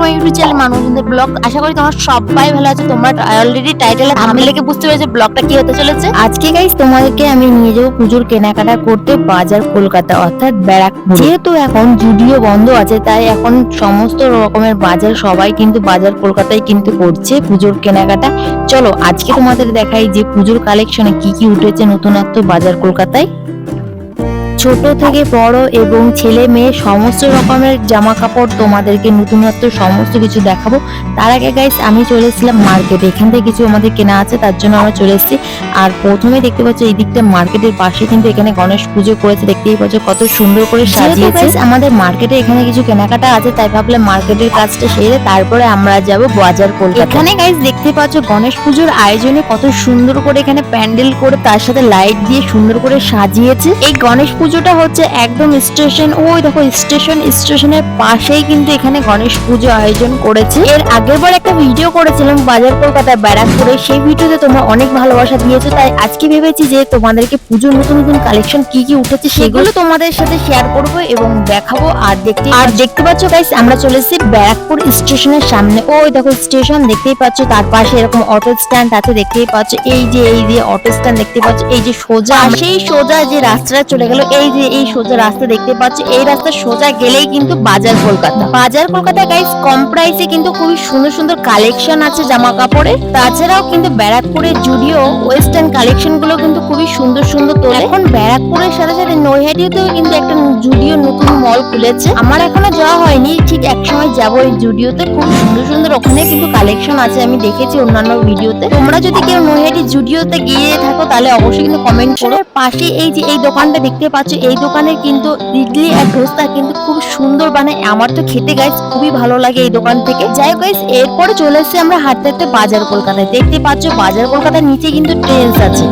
Two YouTube channel মানুষদের blog আশা করি তোমরা সবাই ভালো আছো। তোমরা অলরেডি টাইটেলে থাম্বনেল দেখে বুঝতে পেরেছ ব্লগটা কি হতে চলেছে। আজকে গাইস তোমাদেরকে আমি নিয়ে যাব পুজোর কেনাকাটা করতে বাজার কলকাতা, অর্থাৎ ব্যারাকপুর। যেহেতু এখন জুডিও বন্ধ আছে, তাই এখন সমস্ত রকমের বাজার সবাই কিন্তু বাজার কলকাতায় কিন্তু করছে পুজোর কেনাকাটা। চলো আজকে তোমাদের দেখাই যে পুজোর কালেকশনে কি কি উঠেছে নতুনত্ব বাজার কলকাতায়। ছোট থেকে বড় এবং ছেলে মেয়ে সমস্ত রকমের জামা কাপড় তোমাদেরকে নতুনত্ব সমস্ত কিছু দেখাবো। তার আগে গাইস আমি চলে এসেছিলাম মার্কেটে এখান থেকে কিছু আমাদের কেনা আছে তার জন্য আমরা চলে এসেছি। আর প্রথমে দেখতে পাচ্ছ এই দিকটা মার্কেটের পাশে কিন্তু এখানে গণেশ পুজো করেছে। দেখতেই পাচ্ছ কত সুন্দর করে সাজিয়েছে। আমাদের মার্কেটে এখানে কিছু কেনাকাটা আছে তাই ভাবলাম মার্কেটের কাজটা সেরে তারপরে আমরা যাব বাজার কলকাতা এখানে গাইস দেখতে পাচ্ছ গণেশ পুজোর আয়োজনে কত সুন্দর করে এখানে প্যান্ডেল করে তার সাথে লাইট দিয়ে সুন্দর করে সাজিয়েছে। এই গণেশ পুজোটা হচ্ছে একদম স্টেশন ওই দেখো স্টেশন স্টেশনের পাশেই কিন্তু এখানে গণেশ পুজো আয়োজন করেছে। এর আগের বার একটা ভিডিও করেছিলাম বাজার কলকাতায় ব্যারাকপুরে। সেই ভিডিওতে তোমরা অনেক ভালোবাসা দিয়েছ তাই আজকে ভেবেছি যে তোমাদেরকে পুজোর নতুন নতুন কালেকশন কি কি উঠেছে সেগুলো তোমাদের সাথে শেয়ার করব এবং দেখাবো আর দেখতে আর দেখতে পাচ্ছ গাইস আমরা চলে এসেছি ব্যারাকপুর স্টেশনের সামনে। ওই দেখো স্টেশন দেখতেই পাচ্ছ তার পাশে এরকম অটো স্ট্যান্ড আছে দেখতেই পাচ্ছ। এই যে এই যে অটো স্ট্যান্ড দেখতে পাচ্ছ এই যে সোজা সেই সোজা যে রাস্তাটা চলে গেল এই যে এই সোজা রাস্তা দেখতে পাচ্ছ, এই রাস্তা সোজা গেলেই কিন্তু বাজার কলকাতা। বাজার কলকাতা গাইস কম প্রাইসে কিন্তু খুবই সুন্দর সুন্দর কালেকশন আছে জামা কাপড়ের তাছাড়াও কিন্তু ব্যারাকপুরের জুডিও ওয়েস্টার্ন কালেকশনগুলো কিন্তু খুবই সুন্দর সুন্দর তোলে। এখন ব্যারাকপুরের সাথে সাথে নৈহাটিতেও কিন্তু একটা জুডিও নতুন মল খুলেছে। আমার এখনও যাওয়া হয়নি, ঠিক এক সময় যাব এই জুডিওতে খুব সুন্দর সুন্দর ওখানে কিন্তু কালেকশন আছে, আমি দেখেছি অন্যান্য ভিডিওতে। তোমরা যদি কেউ নৈহাটি জুডিওতে গিয়ে থাকো, তাহলে অবশ্যই কিন্তু কমেন্ট করো। পাশে এই যে এই দোকানটা দেখতে পাচ্ছ এই দোকানের কিন্তু ইডলি আর ধোসা কিন্তু খুব সুন্দর বানায়। আমার তো খেতে গাইস খুবই ভালো লাগে এই দোকান থেকে। যাই গাইস এরপরে চলে এসেছি আমরা হাঁটতে হাঁটতে বাজার কলকাতায়। দেখতে পাচ্ছ বাজার কলকাতার নিচে কিন্তু ট্রেন্স আছে।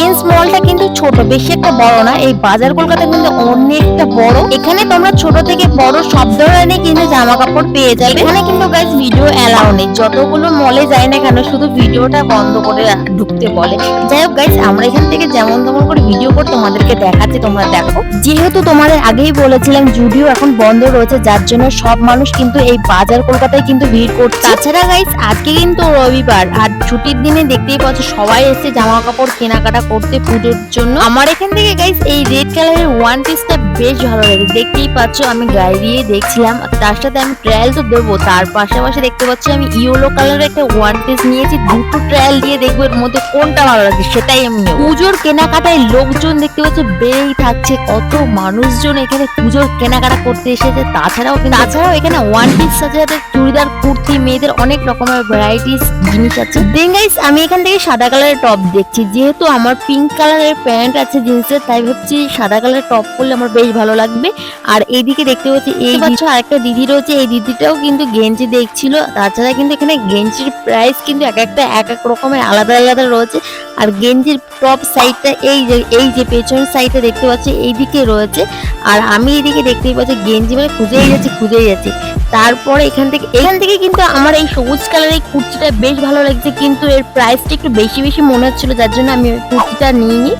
টেন্স মলটা কিন্তু ছোট, বেশি একটা বড় না। এই বাজার কলকাতা কিন্তু অনেকটা বড়। এখানে তোমরা ছোট থেকে বড় সব ধরনের কিন্তু জামা কাপড় পেয়ে যাবে। এখানে কিন্তু গাইজ ভিডিও অ্যালাউ নেই। যতগুলো মলে যায় না কেন, শুধু ভিডিওটা বন্ধ করে ঢুকতে বলে। যাই হোক গাইজ আমরা এখান থেকে যেমন তেমন করে ভিডিও করে তোমাদেরকে দেখাচ্ছি, তোমরা দেখো। যেহেতু তোমাদের আগেই বলেছিলাম জুডিও এখন বন্ধ রয়েছে, যার জন্য সব মানুষ কিন্তু এই বাজার কলকাতায় কিন্তু ভিড় করছে। তাছাড়া গাইজ আজকে কিন্তু রবিবার, আর ছুটির দিনে দেখতেই পাচ্ছ, সবাই এসে জামা কাপড় কেনাকাটা করতে পুজোর জন্য। আমার এখান থেকে গাইস এই রেড কালারের ওয়ান পিসটা বেশ ভালো লাগে। দেখতেই পাচ্ছ, আমি গায়ে দিয়ে দেখছিলাম। তার সাথে আমি ট্রায়াল তো দেবো। তার পাশাপাশি দেখতে পাচ্ছি, আমি ইয়েলো কালারের একটা ওয়ান পিস নিয়েছি। দুটো ট্রায়াল দিয়ে দেখব এর মধ্যে কোনটা ভালো লাগে সেটাই আমি নেব। পুজোর কেনাকাটায় লোকজন দেখতে পাচ্ছি, বেড়েই থাকছে। কত মানুষজন এখানে পুজোর কেনাকাটা করতে এসেছে। তাছাড়াও তাছাড়াও এখানে ওয়ান পিস সাথে চুড়িদার, কুর্তি, মেয়েদের অনেক রকমের ভ্যারাইটিস জিনিস আছে। দেন গাইস আমি এখান থেকে সাদা কালারের টপ দেখছি। যেহেতু আমার পিঙ্ক কালারের প্যান্ট আছে জিন্সের তাই ভাবছি সাদা কালারের টপ পরলে আমার বেশ ভালো লাগবে। আর এইদিকে দেখতে পাচ্ছি এই পাচ্ছ? আরেকটা দিদি রয়েছে এই দিদিটাও কিন্তু গেঞ্জি দেখছিল। তাছাড়া কিন্তু এখানে গেঞ্জির প্রাইস কিন্তু এক একটা এক এক রকমের আলাদা আলাদা রয়েছে। আর গেঞ্জির টপ সাইডটা এই যে এই যে পেছন সাইডটা দেখতে পাচ্ছি এইদিকে রয়েছে। আর আমি এইদিকে দেখতেই পাচ্ছি গেঞ্জি মানে খুঁজেই যাচ্ছি খুঁজেই যাচ্ছি। তারপরে এখান থেকে এখান থেকে কিন্তু আমার এই সবুজ কালারের এই কুর্তিটা বেশ ভালো লাগছে, কিন্তু এর প্রাইসটা একটু বেশি বেশি মনে হচ্ছিল, যার জন্য আমি ওই কুর্তিটা নিইনি।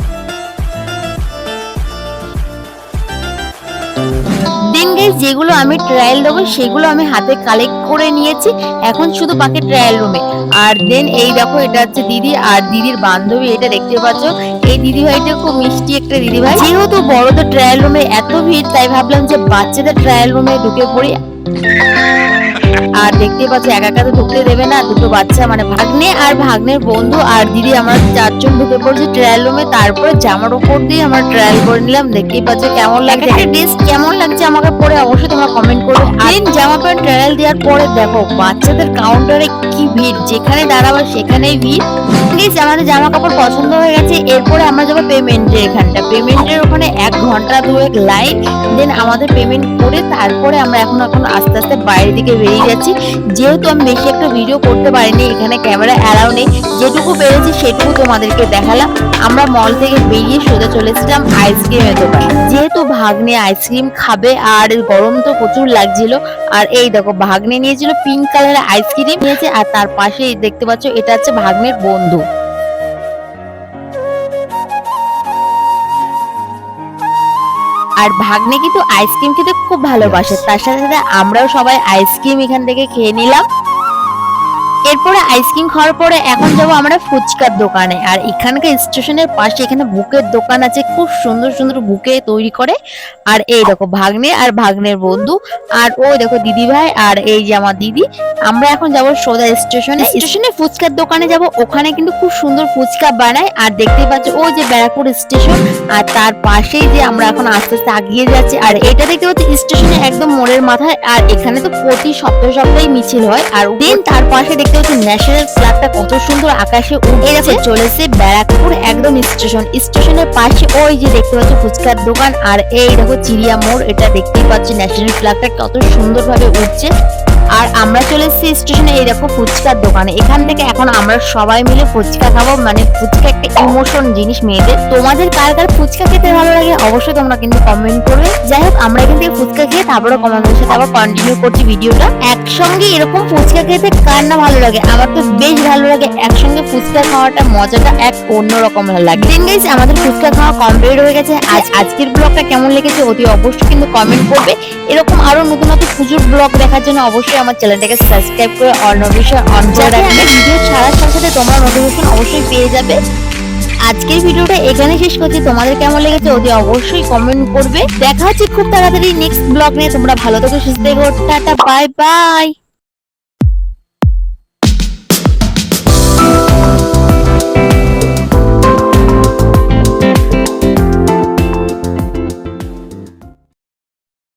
যেগুলো আমি ট্রায়াল দেবো, সেগুলো আমি হাতে কালেক্ট করে নিয়েছি। এখন শুধু বাকি ট্রায়াল রুমে আর দেন এই দেখো, এটা হচ্ছে দিদি আর দিদির বান্ধবী, এটা দেখতে পাচ্ছ। এই দিদি ভাইটা খুব মিষ্টি একটা দিদি ভাই। যেহেতু বড়দের ট্রায়াল রুমে এত ভিড়, তাই ভাবলাম যে বাচ্চাদের ট্রায়াল রুমে ঢুকে পড়ি। আর দেখতে পাচ্ছি একা একা তো ঢুকতে দেবে না দুটো বাচ্চা মানে ভাগ্নে আর ভাগ্নের বন্ধু আর দিদি আমরা চারজন ঢুকে পড়ছি ট্রায়াল রুমে তারপরে জামার ওপর দিয়ে আমরা ট্রায়াল করে নিলাম দেখতেই পাচ্ছ কেমন লাগছে। ড্রেস কেমন লাগছে আমাকে পরে অবশ্যই তোমরা কমেন্ট করবে। আর জামা প্যান্ট ট্রায়াল দেওয়ার পরে দেখো বাচ্চাদের কাউন্টারে ভিড়, যেখানে দাঁড়াবো সেখানেই ভিড়। প্লিজ আমাদের জামা কাপড় পছন্দ হয়ে গেছে, এরপরে আমরা যাব পেমেন্টের এখানটা। পেমেন্টের ওখানে এক ঘণ্টা দুয়েক লাইন দেন আমাদের পেমেন্ট করে তারপরে আমরা এখন এখন আস্তে আস্তে বাইরের দিকে বেরিয়ে যাচ্ছি। যেহেতু আমি বেশি একটা ভিডিও করতে পারিনি, এখানে ক্যামেরা অ্যালাউ নেই, যেটুকু পেরেছি সেটুকু তোমাদেরকে দেখালাম। আমরা মল থেকে বেরিয়ে সোজা চলেছিলাম আইসক্রিমের দোকানে। যেহেতু ভাগ্নে আইসক্রিম খাবে, আর গরম তো প্রচুর লাগছিল, আর এই দেখো, ভাগ্নে নিয়েছিল পিঙ্ক কালারের আইসক্রিম নিয়েছে, আর তার পাশে দেখতে পাচ্ছ এটা হচ্ছে ভাগ্নের বন্ধু। আর ভাগ্নে কিন্তু আইসক্রিম খেতে খুব ভালোবাসে। তার সাথে সাথে আমরাও সবাই আইসক্রিম এখান থেকে খেয়ে নিলাম। এরপরে আইসক্রিম খাওয়ার পরে এখন যাব আমরা ফুচকার দোকানে। আর এখানকার স্টেশনের পাশে এখানে বুকের দোকান আছে, খুব সুন্দর সুন্দর বুকে তৈরি করে। আর এই দেখো ভাগ্নে আর ভাগ্নের বন্ধু। আর ওই দেখো দিদি ভাই আর এই যে আমার দিদি। আমরা এখন যাব সোজা স্টেশনে। স্টেশনে ফুচকার দোকানে যাব। ওখানে কিন্তু খুব সুন্দর ফুচকা বানায়। আর দেখতেই পাচ্ছ ওই যে ব্যারাকপুর স্টেশন। আর তার পাশেই যে আমরা এখন আস্তে আস্তে আগিয়ে যাচ্ছি। আর এটা দেখতে পাচ্ছি স্টেশনে একদম মোড়ের মাথায়। আর এখানে তো প্রতি সপ্তাহে সপ্তাহে মিছিল হয়। আর দেন তার পাশে দেখতে পাচ্ছি ন্যাশনাল ফ্ল্যাগটা কত সুন্দর আকাশে উঠে চলেছে ব্যারাকপুর একদম স্টেশন স্টেশনের পাশে ওই যে দেখতে পাচ্ছি ফুচকার দোকান, আর এই দেখো চিড়িয়া মোড়, এটা দেখতেই পাচ্ছি ন্যাশনাল ফ্ল্যাগটা কত সুন্দর ভাবে উঠছে আর আমরা চলে এসেছি স্টেশনে এই দেখো ফুচকার দোকানে। এখান থেকে এখন আমরা সবাই মিলে ফুচকা খাব। মানে ফুচকা একটা ইমোশন জিনিস মেয়েদের। তোমাদের কার কার ফুচকা খেতে ভালো লাগে অবশ্যই তোমরা কিন্তু কমেন্ট করবে। যাই হোক, আমরা এখান থেকে ফুচকা খেয়ে তারপরে কমেন্টের সাথে আবার কন্টিনিউ করছি ভিডিওটা। একসঙ্গে এরকম ফুচকা খেতে কার না ভালো লাগে? আমার তো বেশ ভালো লাগে। একসঙ্গে ফুচকা খাওয়াটা মজাটা এক অন্যরকম লাগে। দেন গাইস আমাদের ফুচকা খাওয়া কমপ্লিট হয়ে গেছে। আজ আজকের ব্লগটা কেমন লেগেছে অতি অবশ্যই কিন্তু কমেন্ট করবে। এরকম আরও নতুন নতুন পুজোর ব্লগ দেখার জন্য অবশ্যই আমার চ্যানেলটাকে সাবস্ক্রাইব করে অল নোটিফিকেশন অন করে রাখবে। ভিডিও ছাড়ার সাথে সাথে তোমরা নোটিফিকেশন অবশ্যই পেয়ে যাবে। আজকের ভিডিওটা এখানে শেষ করছি। তোমাদের কেমন লেগেছে অতি অবশ্যই কমেন্ট করবে। দেখা হচ্ছে খুব তাড়াতাড়ি নেক্সট ব্লগ নিয়ে। তোমরা ভালো থেকে সুস্থ থেকো। Tata bye bye